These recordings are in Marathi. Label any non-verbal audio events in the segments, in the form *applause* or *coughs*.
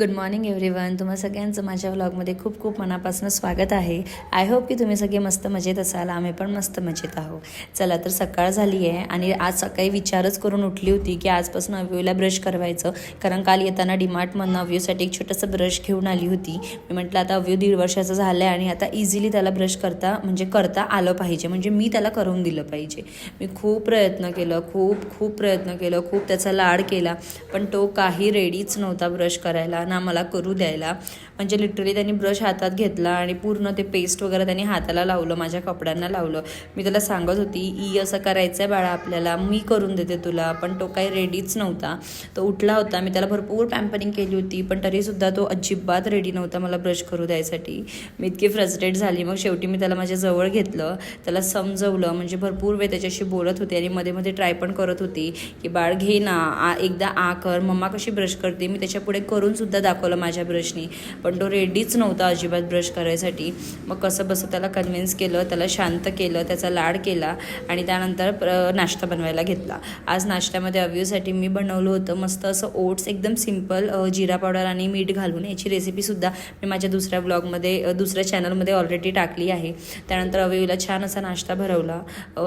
गुड मॉर्निंग एव्हरीवन तुम्हा सगळ्यांचं माझ्या व्लॉगमध्ये खूप खूप मनापासून स्वागत आहे. आय होप की तुम्ही सगळे मस्त मजेत असाल. आम्ही पण मस्त मजेत आहोत. चला तर सकाळ झाली आहे आणि आज सकाळी विचारच करून उठली होती की आजपासून अव्यूला ब्रश करवायचं. कारण काल येताना डिमार्टमधनं अव्यूसाठी एक छोटंसं ब्रश घेऊन आली होती. मी म्हटलं आता अव्यू दीड वर्षाचं झालं आहे आणि आता इझिली त्याला ब्रश करता म्हणजे करता आलं पाहिजे. म्हणजे मी त्याला करून दिलं पाहिजे. मी खूप प्रयत्न केलं खूप खूप प्रयत्न केलं खूप त्याचा लाड केला. पण तो काही रेडीच नव्हता ब्रश करायला. ना मला करू द्यायला. म्हणजे लिटरली त्यांनी ब्रश हातात घेतला आणि पूर्ण ते पेस्ट वगैरे त्यांनी हाताला लावलं माझ्या कपड्यांना लावलं. मी त्याला सांगत होती ई असं करायचं आहे बाळा आपल्याला मी करून देते तुला. पण तो काही रेडीच नव्हता. तो उठला होता मी त्याला भरपूर पॅम्परिंग केली होती पण तरीसुद्धा तो अजिबात रेडी नव्हता मला ब्रश करू द्यायसाठी. मी इतकी फ्रस्ट्रेट झाली. मग शेवटी मी त्याला माझ्या जवळ घेतलं. त्याला समजवलं. म्हणजे भरपूर वेळ त्याच्याशी बोलत होते आणि मध्ये मध्ये ट्राय पण करत होती की बाळ घे ना. आ एकदा आ कर. मम्मा कशी ब्रश करते? मी त्याच्यापुढे करून सुद्धा दाखवलं माझ्या ब्रशनी. पण तो रेडीच नव्हता अजिबात ब्रश करायसाठी. मग कसं बसं त्याला कन्व्हिन्स केलं त्याला शांत केलं त्याचा लाड केला आणि त्यानंतर प्र- नाश्ता बनवायला घेतला. आज नाश्त्यामध्ये अव्यूसाठी मी बनवलं होतं मस्त असं ओट्स एकदम सिंपल जिरा पावडर आणि मीठ घालून. याची रेसिपीसुद्धा मी माझ्या दुसऱ्या ब्लॉगमध्ये दुसऱ्या चॅनलमध्ये ऑलरेडी टाकली आहे. त्यानंतर अव्यूला छान असा नाश्ता भरवला.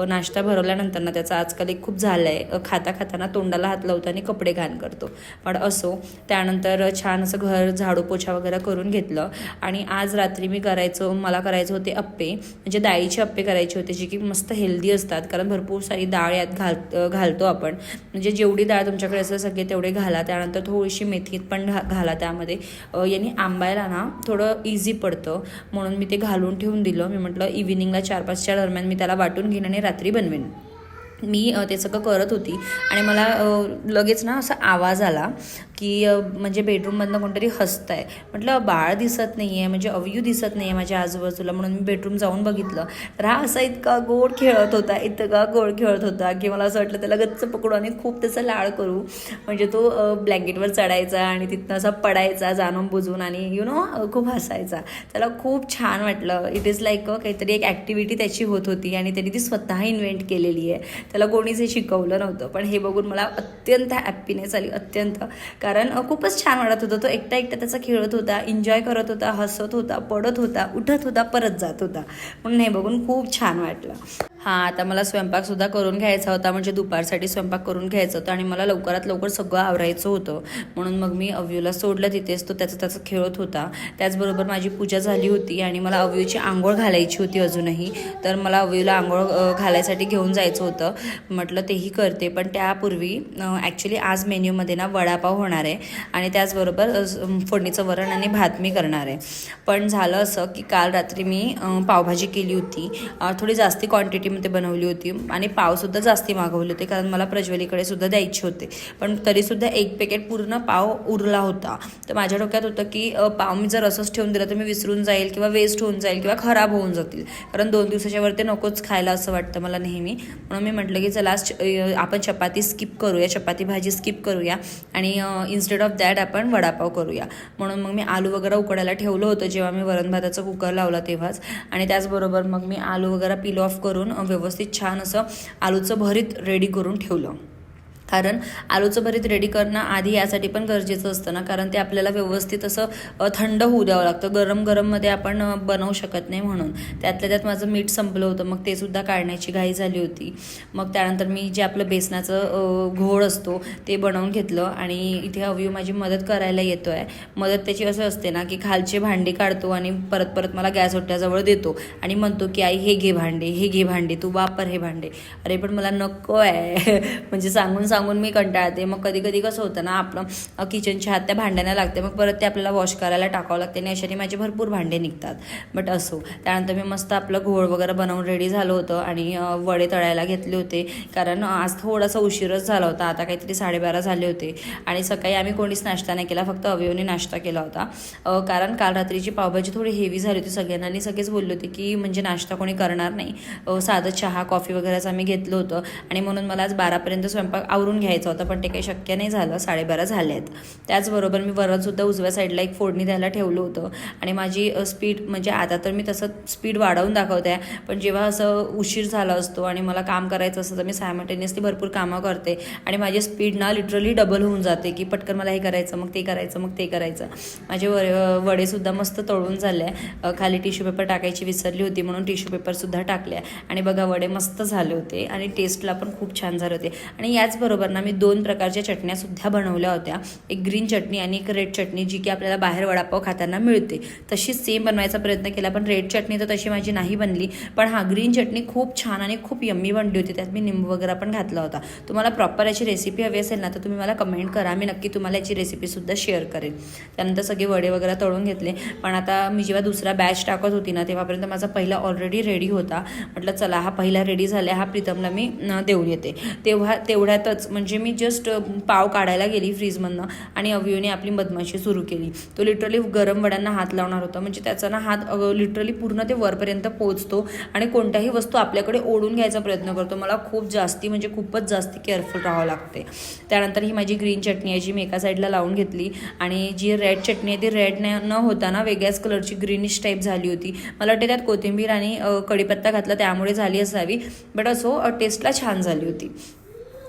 नाश्ता भरवल्यानंतर ना त्याचा आजकाल एक खूप झालं आहे खाता खाताना तोंडाला हात लावतो आणि कपडे घाण करतो. पण असो त्यानंतर छान असं घर झाडू पोछा वगैरे करून घेतलं. आणि आज रात्री मी करायचो मला करायचं होते अप्पे. म्हणजे डाळीचे अप्पे करायचे होते जे की मस्त हेल्दी असतात. कारण भरपूर सारी डाळ यात घाल घालतो आपण. म्हणजे जेवढी डाळ तुमच्याकडे असेल सगळे तेवढे घाला. त्यानंतर थोडीशी मेथी पण घा घाला त्यामध्ये. यांनी याने आंबायला ना थोडं इझी पडतं. म्हणून मी ते घालून ठेवून दिलं. मी म्हटलं इव्हिनिंगला चार पाचच्या दरम्यान मी त्याला वाटून घेईन आणि रात्री बनवेन. मी ते सगळं करत होती. आणि मला लगेच ना असा आवाज आला की म्हणजे बेडरूममधनं कोणतरी हसत आहे म्हटलं बाळ दिसत नाही आहे म्हणजे अवयू दिसत नाही आहे माझ्या आजूबाजूला. म्हणून मी बेडरूम जाऊन बघितलं. तर हा असा इतका गोड खेळत होता इतका गोड खेळत होता की मला असं वाटलं त्याला गच्च पकडू आणि खूप त्याचा लाळ करू. म्हणजे तो ब्लँकेटवर चढायचा आणि तिथनं असा पडायचा जाणून बुजून आणि यु नो खूप हसायचा. त्याला खूप छान वाटलं. इट इज लाईक काहीतरी एक ॲक्टिव्हिटी त्याची होत होती आणि त्यांनी ती स्वतः इन्व्हेंट केलेली आहे. त्याला कोणीच हे शिकवलं नव्हतं. पण हे बघून मला अत्यंत हॅप्पीनेस आली अत्यंत. कारण खूपच छान वाटत होतं. तो एकटा एकटा त्याचा खेळत होता एन्जॉय करत होता हसत होता पडत होता उठत होता परत जात होता. म्हणून हे बघून खूप छान वाटलं. हां आता मला स्वयंपाकसुद्धा करून घ्यायचा होता म्हणजे दुपारसाठी स्वयंपाक करून घ्यायचा होतं आणि मला लवकरात लवकर सगळं आवरायचं होतं. म्हणून मग मी अव्यूला सोडलं तिथेच तो त्याचं त्याचं खेळत होता. त्याचबरोबर माझी पूजा झाली होती आणि मला अव्यूची आंघोळ घालायची होती अजूनही. तर मला अव्यूला आंघोळ घालायसाठी घेऊन जायचं होतं. म्हटलं तेही करते पण त्यापूर्वी ॲक्च्युली आज मेन्यूमध्ये ना वडापाव होणार आहे आणि त्याचबरोबर फोडणीचं वरण आणि भात मी करणार आहे. पण झालं असं की काल रात्री मी पावभाजी केली होती. थोडी जास्ती क्वांटिटीमध्ये बनवली होती आणि पावसुद्धा जास्ती मागवले होते कारण मला प्रज्वलीकडे सुद्धा द्यायचे होते. पण तरीसुद्धा एक पॅकेट पूर्ण पाव उरला होता. तर माझ्या डोक्यात होतं की पाव मी जर असंच ठेवून दिलं तर मी विसरून जाईल किंवा वेस्ट होऊन जाईल किंवा खराब होऊन जातील. कारण दोन दिवसाच्या वरती नकोच खायला असं वाटतं मला नेहमी. म्हणून मी म्हटलं की चला आपण चपाती स्किप करूया चपाती भाजी स्किप करूया आणि इन्स्टेड ऑफ दॅट आपण वडापाव करूया. म्हणून मग मी आलू वगैरे उकडायला ठेवलं होतं जेव्हा मी वरण भाताचा कुकर लावला तेव्हाच. आणि त्याचबरोबर मग मी आलू वगैरे पील ऑफ करून व्यवस्थित छान असं आलूचं भरीत रेडी करून ठेवलं. कारण आलूचं भरीत रेडी करणं आधी यासाठी पण गरजेचं असतं ना कारण ते आपल्याला व्यवस्थित असं थंड होऊ द्यावं लागतं. गरम गरममध्ये आपण बनवू शकत नाही म्हणून. त्यातल्या त्यात माझं मीठ संपलं होतं मग ते सुद्धा काढण्याची घाई झाली होती. मग त्यानंतर मी जे आपलं बेसनाचं घोळ असतो ते बनवून घेतलं आणि इथे अवयव माझी मदत करायला येतो आहे मदत त्याची असं असते ना की खालचे भांडी काढतो आणि परत परत मला गॅस ओट्याजवळ देतो आणि म्हणतो की आई हे घे भांडे हे घे भांडे तू वापर हे भांडे. अरे पण मला नको आहे *laughs* म्हणजे सांगून सांगून मी कंटाळते. मग कधी कधी कसं होतं ना आपलं किचनच्या हात त्या भांड्यांना लागते. मग परत ते आपल्याला वॉश करायला टाकावं लागते. आणि अशाने माझे भरपूर भांडे निघतात. बट असो. त्यानंतर मी मस्त आपलं घोळ वगैरे बनवून रेडी झालं होतं. आणि वडे तळायला घेतले होते. कारण आज थोडासा उशीरच झाला होता. आता काहीतरी साडेबारा झाले होते. आणि सकाळी आम्ही कोणीच नाश्ता नाही केला. फक्त अवयवने नाश्ता केला होता. कारण काल रात्रीची पावभाजी थोडी हेवी झाली होती सगळ्यांना. आणि सगळेच बोलले होते की म्हणजे नाश्ता कोणी करणार नाही. साधं चहा कॉफी वगैरेच आम्ही घेतलं होतं. आणि म्हणून मला आज बारापर्यंत स्वयंपाक आवरून करून घ्यायचा होता पण ते काही शक्य नाही झालं. साडेबारा झाले आहेत त्याचबरोबर मी वरणसुद्धा उजव्या साईडला एक फोडणी द्यायला ठेवलं होतं. आणि माझी स्पीड म्हणजे आता तर मी तसं स्पीड वाढवून दाखवते आहे पण जेव्हा असं उशीर झाला असतो आणि मला काम करायचं असतं तर मी सायमटेनियसली भरपूर कामं करते. आणि माझी स्पीड ना लिटरली डबल होऊन जाते की पटकन मला हे करायचं मग ते करायचं मग ते करायचं. माझे व वडेसुद्धा मस्त तळून झाले. खाली टिश्यू पेपर टाकायची विसरली होती म्हणून टिश्यू पेपरसुद्धा टाकले. आणि बघा वडे मस्त झाले होते आणि टेस्टला पण खूप छान झाले होते. आणि याचबरोबर ना मी दोन प्रकारच्या चटण्यासुद्धा बनवल्या होत्या. एक ग्रीन चटणी आणि एक रेड चटणी जी की आपल्याला बाहेर वडापाव खाताना मिळते. तशीच सेम बनवायचा प्रयत्न केला पण रेड चटणी तर तशी माझी नाही बनली. पण हा ग्रीन चटणी खूप छान आणि खूप यम्मी बनली होती. त्यात मी निंबू वगैरे पण घातला होता. तुम्हाला प्रॉपर याची रेसिपी हवी असेल ना तर तुम्ही मला कमेंट करा. मी नक्की तुम्हाला याची रेसिपीसुद्धा शेअर करेन. त्यानंतर सगळे वडे वगैरे तळून घेतले. पण आता मी जेव्हा दुसरा बॅच टाकत होती ना तेव्हापर्यंत माझा पहिला ऑलरेडी रेडी होता. म्हटलं चला हा पहिला रेडी झाला हा प्रीतमला मी देऊन येते. तेव्हा तेवढ्यातच म्हणजे मी जस्ट पाव काढायला गेली फ्रीजमधनं आणि अवयूने आपली मधमाशी सुरू केली. तो लिटरली गरम वड्यांना हात लावणार होता. म्हणजे त्याचा ना हात लिटरली पूर्ण ते वरपर्यंत पोहोचतो आणि कोणत्याही वस्तू आपल्याकडे ओढून घ्यायचा प्रयत्न करतो. मला खूप जास्ती म्हणजे खूपच जास्ती केअरफुल राहावं लागते. त्यानंतर ही माझी ग्रीन चटणी आहे जी मी एका साईडला लावून घेतली. आणि जी रेड चटणी आहे ती रेड न होता ना वेगळ्याच कलरची ग्रीनिश टाईप झाली होती. मला वाटते त्यात कोथिंबीर आणि कढीपत्ता घातला त्यामुळे झाली असावी. बट असो टेस्टला छान झाली होती.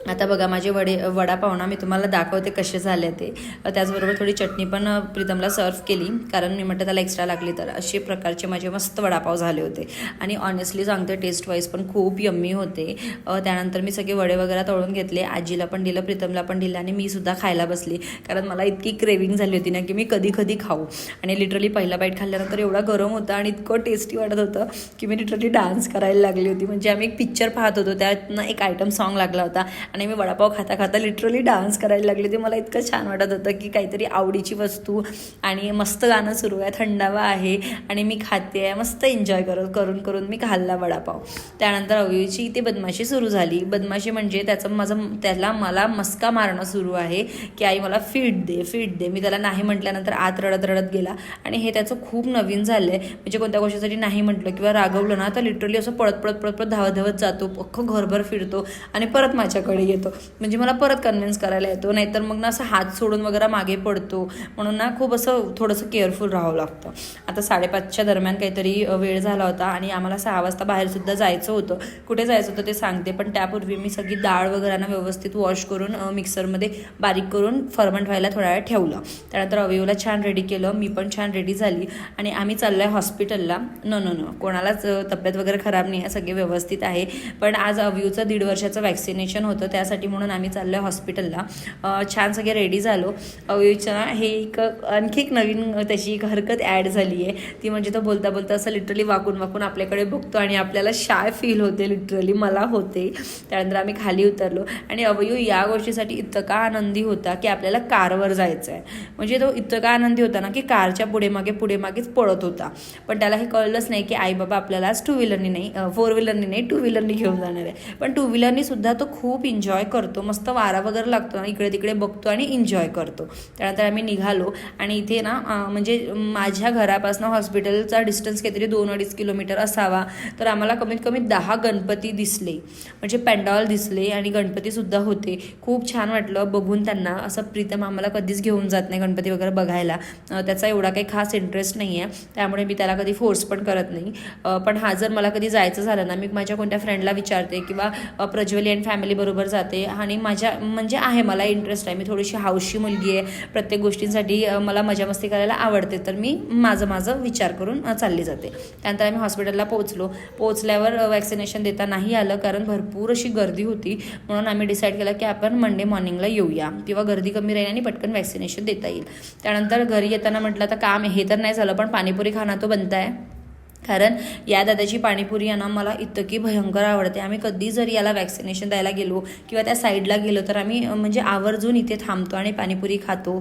आता बघा माझे वडे वडापावना मी तुम्हाला दाखवते कसे झाले ते. त्याचबरोबर थोडी चटणी पण प्रीतमला सर्व केली. कारण मी म्हटलं त्याला एक्स्ट्रा लागली तर. असे प्रकारचे माझे मस्त वडापाव झाले होते. आणि ऑनेस्टली सांगते टेस्ट वाईज पण खूप यम्मी होते. त्यानंतर मी सगळे वडे वगैरे तळून घेतले. आजीला पण दिलं प्रीतमला पण दिलं आणि मी सुद्धा खायला बसली. कारण मला इतकी क्रेविंग झाली होती ना की मी कधी कधी खाऊ. आणि लिटरली पहिला बाईट खाल्ल्यानंतर एवढा गरम होता आणि इतकं टेस्टी वाटत होतं की मी लिटरली डान्स करायला लागली होती. म्हणजे आम्ही एक पिक्चर पाहत होतो. त्यातनं एक आयटम सॉन्ग लागला होता. आणि मी वडापाव खाता खाता लिटरली डान्स करायला लागले ते मला इतकं छान वाटत होतं की काहीतरी आवडीची वस्तू आणि मस्त गाणं सुरू आहे थंडावा आहे आणि मी खाते आहे मस्त एन्जॉय करत करून करून मी खाल्ला वडापाव. त्यानंतर अवयूची ती बदमाशी सुरू झाली. बदमाशी म्हणजे त्याचं माझं त्याला मला मस्का मारणं सुरू आहे की आई मला फीड दे फीड दे. मी त्याला नाही म्हटल्यानंतर आत रडत रडत गेला. आणि हे त्याचं खूप नवीन झालं आहे म्हणजे कोणत्या गोष्टीसाठी नाही म्हटलं किंवा रागवलं ना तर लिटरली असं पळत पळत पळत पळत धावत धावत जातो. अख्खं घरभर फिरतो आणि परत माझ्याकडे येतो. म्हणजे मला परत कन्व्हिन्स करायला येतो. नाहीतर मग ना असं हात सोडून वगैरे मागे पडतो. म्हणून ना खूप असं थोडंसं केअरफुल राहावं लागतं. आता साडेपाचच्या दरम्यान काहीतरी वेळ झाला होता आणि आम्हाला सहा वाजता बाहेरसुद्धा जायचं होतं. कुठे जायचं होतं ते सांगते. पण त्यापूर्वी मी सगळी डाळ वगैरे ना व्यवस्थित वॉश करून मिक्सरमध्ये बारीक करून फर्मंट व्हायला थोडा वेळ ठेवलं. त्यानंतर अवयवला छान रेडी केलं. मी पण छान रेडी झाली. आणि आम्ही चाललो आहे हॉस्पिटलला न न न कोणालाच तब्येत वगैरे खराब नाही. आहे सगळे व्यवस्थित आहे. पण आज अवयूचं दीड वर्षाचं वॅक्सिनेशन होतं. त्यासाठी म्हणून आम्ही चाललो आहे हॉस्पिटलला छान सगळे रेडी झालो. अवयूच्या हे एक आणखी एक नवीन त्याची एक हरकत ॲड झाली आहे ती म्हणजे तो बोलता बोलता असं लिटरली वाकून वाकून आपल्याकडे बघतो आणि आपल्याला शाय फील होते लिटरली मला होते. त्यानंतर आम्ही खाली उतरलो. आणि अवयू या गोष्टीसाठी इतका आनंदी होता की आपल्याला कारवर जायचं आहे म्हणजे तो इतका आनंदी होता ना की कारच्या पुढे मागे पुढे मागेच पळत होता. पण त्याला हे कळलंच नाही की आई बाबा आपल्याला आज टू व्हीलरनी नाही फोर व्हीलरनी नाही टू व्हीलरनी घेऊन जाणार आहे. पण टू व्हीलरनी सुद्धा तो खूप एन्जॉय एन्जॉय करतो. मस्त वारा वगैरे लागतो ना इकडे तिकडे बघतो आणि एन्जॉय करतो. त्यानंतर आम्ही निघालो. आणि इथे ना म्हणजे माझ्या घरापासून हॉस्पिटलचा डिस्टन्स काहीतरी दोन अडीच किलोमीटर असावा. तर आम्हाला कमीत कमी दहा गणपती दिसले. म्हणजे पॅन्डॉल दिसले आणि गणपतीसुद्धा होते. खूप छान वाटलं बघून त्यांना. असं प्रीतम आम्हाला कधीच घेऊन जात नाही गणपती वगैरे बघायला. त्याचा एवढा काही खास इंटरेस्ट नाही आहे त्यामुळे मी त्याला कधी फोर्स पण करत नाही. पण हा जर मला कधी जायचं झालं ना मी माझ्या कोणत्या फ्रेंडला विचारते किंवा प्रज्वली अँड फॅमिलीबरोबर बरोबर जाते आणि माझ्या म्हणजे आहे मला इंटरेस्ट आहे. मी थोडीशी हौशी मुलगी आहे. प्रत्येक गोष्टींसाठी मला मजा मस्ती करायला आवडते. तर मी माझं माझं विचार करून चालली जाते. त्यानंतर आम्ही हॉस्पिटलला पोहोचलो. पोहोचल्यावर वॅक्सिनेशन देता नाही आलं कारण भरपूर अशी गर्दी होती. म्हणून आम्ही डिसाईड केलं की आपण मंडे मॉर्निंगला येऊया. किंवा गर्दी कमी राहील आणि पटकन वॅक्सिनेशन देता येईल. त्यानंतर घरी येताना म्हटलं तर काम हे तर नाही झालं पण पाणीपुरी खाना तो बनताय. कारण या दादाची पाणीपुरी यांना मला इतकी भयंकर आवडते. आम्ही कधी जरी याला वॅक्सिनेशन द्यायला गेलो किंवा त्या साईडला गेलो तर आम्ही म्हणजे आवर्जून इथे थांबतो आणि पाणीपुरी खातो.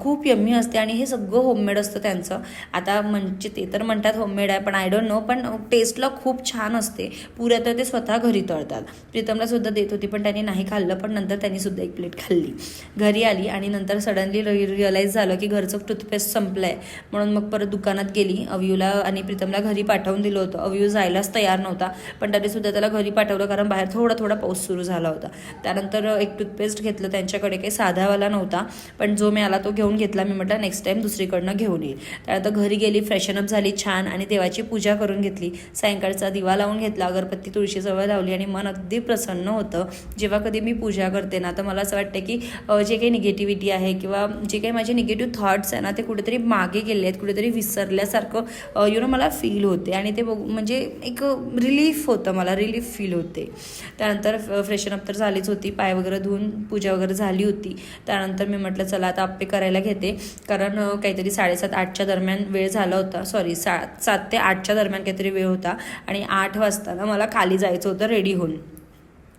खूप यम्मी असते आणि हे सगळं होममेड असतं त्यांचं. आता म्हणजे ते तर म्हणतात होममेड आहे पण आय डोंट नो पण टेस्टला खूप छान असते. पुऱ्या तर ते स्वतः घरी तळतात. प्रीतमला सुद्धा देत होती पण त्यांनी नाही खाल्लं पण नंतर त्यांनी सुद्धा एक प्लेट खाल्ली. घरी आली आणि नंतर सडनली रिअलाईज झालं की घरचं टूथपेस्ट संपलं आहे म्हणून मग परत दुकानात गेली अवयूला आणि प्रीतमला घरी पाठवून दिलं होतं. अव्यू जायलाच तयार नव्हता. पण तरीसुद्धा त्याला घरी पाठवलं कारण बाहेर थोडा थोडा पाऊस सुरू झाला होता. त्यानंतर एक टूथपेस्ट घेतलं. त्यांच्याकडे काही साधावाला नव्हता. पण जो मी आला तो घेऊन घेतला. मी म्हटलं नेक्स्ट टाईम दुसरीकडनं घेऊन येईल त्यानंतर घरी गेली फ्रेशनअप झाली छान आणि देवाची पूजा करून घेतली. सायंकाळचा दिवा लावून घेतला. अगरबत्ती तुळशीजवळ लावली आणि मन अगदी प्रसन्न होतं. जेव्हा कधी मी पूजा करते ना तर मला असं वाटतं की जे काही निगेटिव्हिटी आहे किंवा जे काही माझे निगेटिव्ह थॉट्स आहे ना ते कुठेतरी मागे गेले आहेत कुठेतरी विसरल्यासारखं यु नो मला फील होतं. होते आणि ते बघ म्हणजे एक रिलीफ होतं मला रिलीफ फील होते. त्यानंतर फ्रेशनअप तर झालीच होती पाय वगैरे धुवून पूजा वगैरे झाली होती. त्यानंतर मी म्हटलं चला आता आप्पे करायला घेते. कारण काहीतरी साडेसात आठच्या दरम्यान वेळ झाला होता. सॉरी सात सात ते आठच्या दरम्यान काहीतरी वेळ होता. आणि आठ वाजताना मला खाली जायचं होतं रेडी होऊन.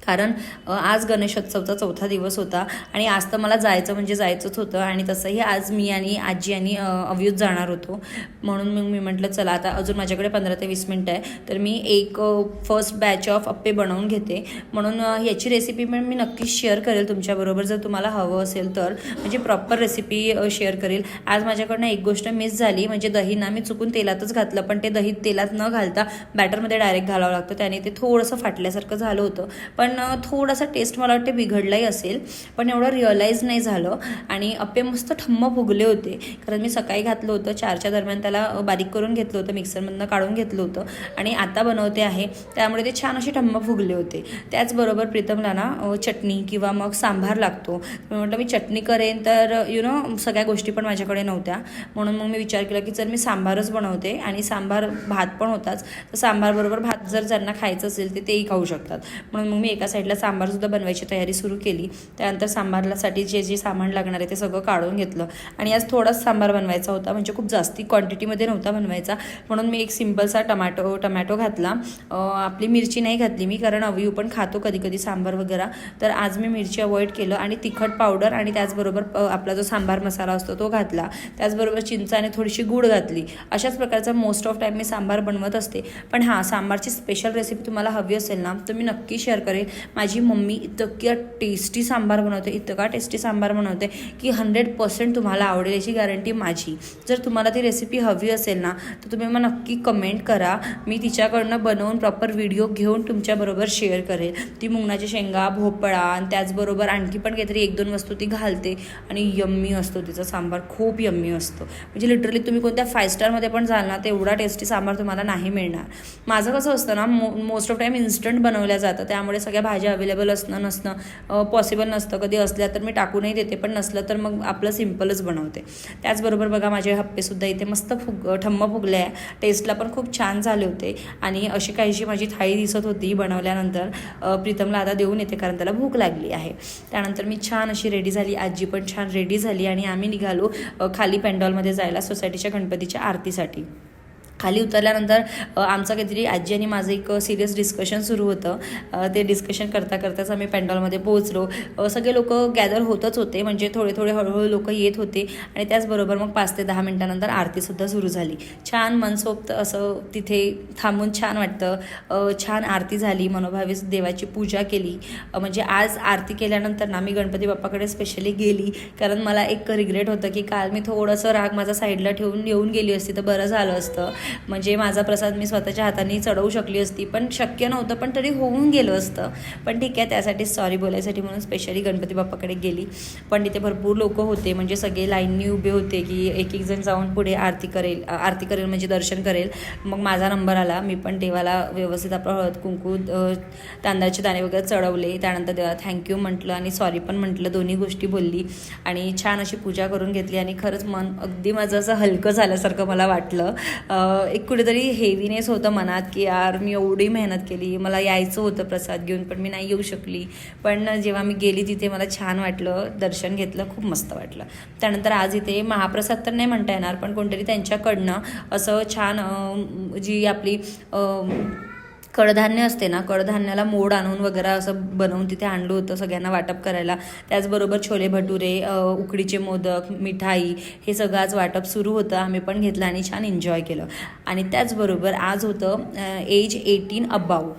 कारण आज गणेशोत्सवचा चौथा दिवस होता आणि आज तर मला जायचं म्हणजे जायचंच होतं आणि तसंही आज मी आणि आजी आणि अवयूत जाणार होतो. म्हणून मग मी म्हटलं चला आता अजून माझ्याकडे पंधरा ते वीस मिनटं आहे तर मी एक फर्स्ट बॅच ऑफ अप्पे बनवून घेते. म्हणून याची रेसिपी पण मी नक्कीच शेअर करेल तुमच्याबरोबर जर तुम्हाला हवं असेल तर. म्हणजे प्रॉपर रेसिपी शेअर करेल. आज माझ्याकडनं एक गोष्ट मिस झाली म्हणजे दही ना मी चुकून तेलातच घातलं पण ते दही तेलात न घालता बॅटरमध्ये डायरेक्ट घालावं लागतं. त्याने ते थोडंसं फाटल्यासारखं झालं होतं. पण कारण थोडासा टेस्ट मला वाटते बिघडलाही असेल. पण एवढं रिअलाईज नाही झालं. आणि अप्पे मस्त ठम्म फुगले होते. कारण मी सकाळी घातलं होतं चारच्या दरम्यान त्याला बारीक करून घेतलं होतं मिक्सरमधनं काढून घेतलं होतं. आणि आता बनवते आहे. त्यामुळे ते छान असे ठम्म फुगले होते. त्याचबरोबर प्रीतमला ना चटणी किंवा मग सांभार लागतो. मी म्हटलं मी चटणी करेन तर यु नो सगळ्या गोष्टी पण माझ्याकडे नव्हत्या. म्हणून मग मी विचार केला की जर मी सांबारच बनवते. आणि सांबार भात पण होताच. तर सांबारबरोबर भात जर ज्यांना खायचं असेल ते तेही खाऊ शकतात. म्हणून मग मी एका साईडला सांबारसुद्धा बनवायची तयारी सुरू केली. त्यानंतर सांबारलासाठी जे जे सामान लागणार आहे ते सगळं काढून घेतलं. आणि आज थोडाच सांबार बनवायचा होता. म्हणजे खूप जास्ती क्वांटिटीमध्ये नव्हता बनवायचा. म्हणून मी एक सिम्पलसा टमॅटो टमॅटो घातला. आपली मिरची नाही घातली मी कारण अवयू पण खातो कधी कधी सांबार वगैरे. तर आज मी मिरची अवॉइड केलं आणि तिखट पावडर आणि त्याचबरोबर आपला जो सांबार मसाला असतो तो घातला. त्याचबरोबर चिंचाने आणि थोडीशी गूळ घातली. अशाच प्रकारचा मोस्ट ऑफ टाईम मी सांबार बनवत असते. पण हां सांबारची स्पेशल रेसिपी तुम्हाला हवी असेल ना तर मी नक्की शेअर करेन. माझी मम्मी इतक्या टेस्टी सांबार बनवते इतका टेस्टी सांबार बनवते की हंड्रेड पर्सेंट तुम्हाला आवडेल याची गॅरंटी माझी. जर तुम्हाला ती रेसिपी हवी असेल ना तर तुम्ही मग नक्की कमेंट करा. मी तिच्याकडनं बनवून प्रॉपर व्हिडिओ घेऊन तुमच्याबरोबर शेअर करेल. ती मुंगणाची शेंगा भोपळा आणि त्याचबरोबर आणखी पण काहीतरी एक दोन वस्तू ती घालते आणि यम्मी असतो तिचा सांबार खूप यम्मी असतो. म्हणजे लिटरली तुम्ही कोणत्या फाय स्टारमध्ये पण जाल ना तेवढा टेस्टी सांबार तुम्हाला नाही मिळणार. माझं कसं असतं ना मो मोस्ट ऑफ टाईम इन्स्टंट बनवल्या जातं त्यामुळे सगळ्या भाज्या अवेलेबल असणं नसणं पॉसिबल नसतं कधी असल्या तर मी टाकूनही देते. पण नसलं तर मग आपलं सिम्पलच बनवते. त्याचबरोबर बघा माझे हप्पेसुद्धा इथे मस्त फुग ठम्म फुगले आहे. टेस्टला पण खूप छान झाले होते. आणि अशी काहीशी माझी थाळी दिसत होती बनवल्यानंतर प्रीतमला आता देऊन येते कारण त्याला भूक लागली आहे. त्यानंतर मी छान अशी रेडी झाली. आजी पण छान रेडी झाली आणि आम्ही निघालो खाली पेंडॉलमध्ये जायला सोसायटीच्या गणपतीच्या आरतीसाठी. खाली उतरल्यानंतर आमचं काहीतरी आजी आणि माझं एक सिरियस डिस्कशन सुरू होतं. ते डिस्कशन करता करताच आम्ही पेंडॉलमध्ये पोहोचलो. सगळे लोक गॅदर होतच होते. म्हणजे थोडे थोडे हळूहळू लोक येत होते. आणि त्याचबरोबर मग पाच ते दहा मिनटानंतर आरतीसुद्धा सुरू झाली. छान मनसोक्त असं तिथे थांबून छान वाटतं. छान आरती झाली. मनोभावे देवाची पूजा केली. म्हणजे आज आरती केल्यानंतर ना मी गणपती बाप्पाकडे स्पेशली गेली. कारण मला एक रिग्रेट होतं की काल मी थोडंसं राग माझा साईडला ठेवून येऊन गेली असती तर बरं झालं असतं. म्हणजे माझा प्रसाद मी स्वतःच्या हाताने चढवू शकली असती पण शक्य नव्हतं पण तरी होऊन गेलं असतं. पण ठीक आहे त्यासाठी सॉरी बोलायसाठी म्हणून स्पेशली गणपती बाप्पाकडे गेली. पण तिथे भरपूर लोक होते म्हणजे सगळे लाईननी उभे होते की एक एक जण जाऊन पुढे आरती करेल आरती करेल म्हणजे दर्शन करेल. मग माझा नंबर आला मी पण देवाला व्यवस्थित आपलं हळद कुंकू तांदळाचे दाणे वगैरे चढवले. त्यानंतर देवाला थँक्यू म्हटलं आणि सॉरी पण म्हटलं दोन्ही गोष्टी बोलली. आणि छान अशी पूजा करून घेतली आणि खरंच मन अगदी माझं असं हलकं झाल्यासारखं मला वाटलं. एक कुठेतरी हेवीनेस होतं मनात की यार मी एवढी मेहनत केली मला यायचं होतं प्रसाद घेऊन पण मी नाही येऊ शकली. पण जेव्हा मी गेली तिथे मला छान वाटलं दर्शन घेतलं खूप मस्त वाटलं. त्यानंतर आज इथे महाप्रसाद तर नाही म्हणता येणार पण कोणतरी त्यांच्याकडनं असं छान जी आपली कडधान्य असते ना कडधान्याला मोड आणून वगैरे असं बनवून तिथे आणलं होतं सगळ्यांना वाटप करायला. त्याचबरोबर छोले भटुरे उकडीचे मोदक मिठाई हे सगळं आज वाटप सुरू होतं आम्ही पण घेतलं आणि छान एन्जॉय केलं. आणि त्याचबरोबर आज होतं age eighteen about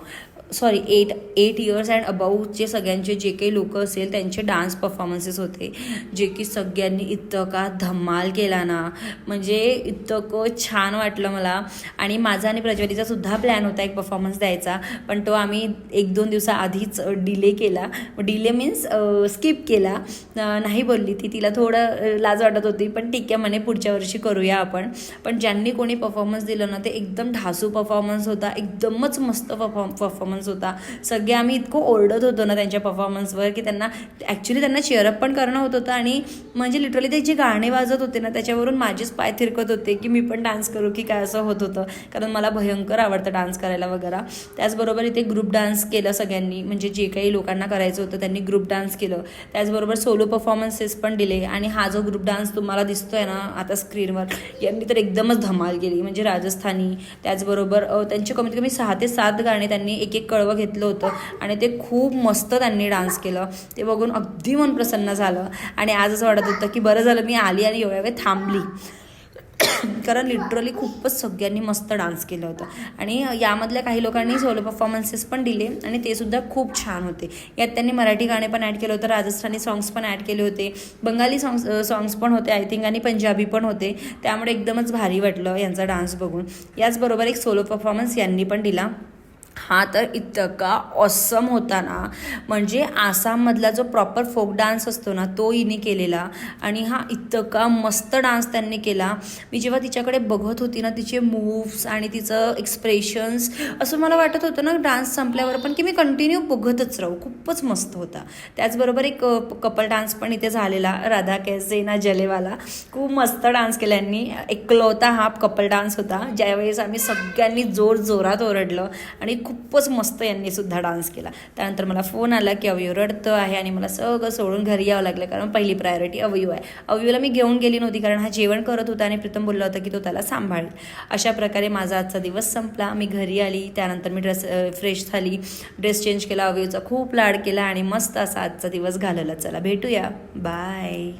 sorry eight eight years and अबाऊचे सगळ्यांचे जे काही लोक असेल त्यांचे डान्स परफॉर्मन्सेस होते. जे की सगळ्यांनी इतका धमाल केला ना. म्हणजे इतकं छान वाटलं मला. आणि माझा आणि प्रज्वलीचा सुद्धा प्लॅन होता एक परफॉर्मन्स द्यायचा. पण तो आम्ही एक दोन दिवसाआधीच डिले केला. डिले मीन्स स्किप केला. नाही बोलली ती. तिला थोडं लाज वाटत होती. पण ठीक आहे म्हणे पुढच्या वर्षी करूया आपण. पण ज्यांनी कोणी परफॉर्मन्स दिलं ना ते एकदम ढासू परफॉर्मन्स होता. एकदमच मस्त परफॉर्म परफॉर्मन्स होता. सगळे आम्ही इतकं ओरडत होतो ना त्यांच्या परफॉर्मन्सवर की त्यांना ॲक्च्युली त्यांना चेअरअप पण करणं होत होतं आणि म्हणजे लिटरली ते जे गाणे वाजत होते ना त्याच्यावरून माझेच पाय थिरकत होते की मी पण डान्स करू की काय असं होत होतं. कारण मला भयंकर आवडतं डान्स करायला वगैरे. त्याचबरोबर इथे ग्रुप डान्स केलं सगळ्यांनी. म्हणजे जे काही लोकांना करायचं होतं त्यांनी ग्रुप डान्स केलं. त्याचबरोबर सोलो परफॉर्मन्सेस पण दिले. आणि हा जो ग्रुप डान्स तुम्हाला दिसतोय ना आता स्क्रीनवर यांनी तर एकदमच धमाल केली. म्हणजे राजस्थानी त्याचबरोबर त्यांचे कमीत कमी सहा ते सात गाणे त्यांनी एक एक कळवं घेतलं होतं. आणि ते खूप मस्त त्यांनी डान्स केलं. ते बघून अगदी मन प्रसन्न झालं. आणि आज असं वाटत होतं की बरं झालं मी आली आणि एवढ्या वेळ थांबली. *coughs* कारण लिटरली खूपच सगळ्यांनी मस्त डान्स केलं होतं. आणि यामधल्या काही लोकांनी सोलो परफॉर्मन्सेस पण दिले आणि ते सुद्धा खूप छान होते. यात त्यांनी मराठी गाणे पण ॲड केलं होतं राजस्थानी सॉंग्स पण ॲड केले होते बंगाली सॉंग्स सॉंग्स पण होते आय थिंक आणि पंजाबी पण होते. त्यामुळे एकदमच भारी वाटलं यांचा डान्स बघून. याचबरोबर एक सोलो परफॉर्मन्स यांनी पण दिला. हा तर इतका ऑसम होता ना. म्हणजे आसाममधला जो प्रॉपर फोक डान्स असतो ना तो हिने केलेला. आणि हा इतका मस्त डान्स त्यांनी केला. मी जेव्हा तिच्याकडे बघत होती ना तिचे मूव्स आणि तिचं एक्सप्रेशन्स असं मला वाटत होतं ना डान्स संपल्यावर पण की मी कंटिन्यू बघतच राहू. खूपच मस्त होता. त्याचबरोबर एक कपल डान्स पण इथे झालेला राधा कैसे ना जलेवाला. खूप मस्त डान्स केला यांनी. एकलवता हा कपल डान्स होता. ज्यावेळेस आम्ही सगळ्यांनी जोर जोरात ओरडलं. आणि खूपच मस्त यांनी सुद्धा डान्स केला. त्यानंतर मला फोन आला की अवयव रडतं आहे आणि मला सगळं सोडून घरी यावं लागलं कारण पहिली प्रायोरिटी अवयव आहे. अवयवला मी घेऊन गेली नव्हती कारण हा जेवण करत होता आणि प्रीतम बोलला होता की तो त्याला सांभाळेल. अशा प्रकारे माझा आजचा दिवस संपला. मी घरी आली त्यानंतर मी ड्रेस फ्रेश झाली. ड्रेस चेंज केला अवयवचा खूप लाड केला आणि मस्त असा आजचा दिवस घालवला. चला भेटूया. बाय